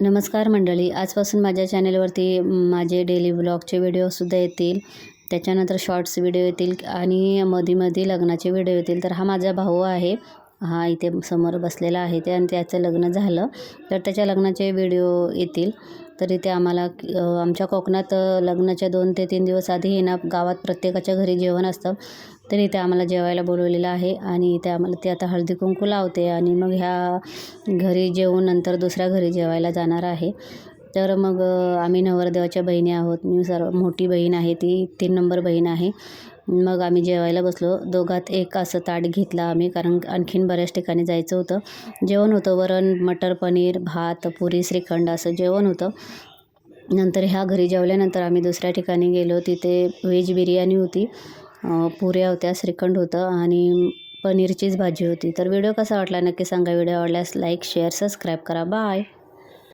नमस्कार मंडळी आजपासून माझ्या चॅनेलवरती माझे डेली ब्लॉगचे व्हिडिओसुद्धा येतील. त्याच्यानंतर शॉर्ट्स व्हिडिओ येतील आणि मध्ये मध्ये लग्नाचे व्हिडिओ येतील. तर हा माझा भाऊ आहे. हा इथे समोर बसलेला आहे ते आणि त्याचं लग्न झालं. तर त्याच्या लग्नाचे व्हिडिओ येतील. तर इथे आम्हाला आमच्या कोकणात लग्नाच्या दोन ते तीन दिवस आधी ना गावात प्रत्येकाच्या घरी जेवण असतं. तर इथे आम्हाला जेवायला बोलवलेलं आहे आणि इथे आम्हाला ते आता हळदी कुंकू लावते आणि मग ह्या घरी जेवून नंतर दुसऱ्या घरी जेवायला जाणार आहे. तर मग आम्ही नवरदेवाच्या बहिणी आहोत. मी सर्व मोठी बहीण आहे ती तीन नंबर बहीण आहे. मग आम्ही जेवायला बसलो. दोघात एक असं ताट घेतला आम्ही कारण आणखीन बऱ्याच ठिकाणी जायचं होतं. जेवण होतं वरण मटर पनीर भात पुरी श्रीखंड असं जेवण होतं. नंतर ह्या घरी जेवल्यानंतर आम्ही दुसऱ्या ठिकाणी गेलो. तिथे व्हेज बिर्याणी होती पुऱ्या होत्या श्रीखंड होतं आणि पनीरचीच भाजी होती. तर व्हिडिओ कसा वाटला नक्की सांगा. व्हिडिओ आवडल्यास लाईक शेअर सबस्क्राईब करा. बाय!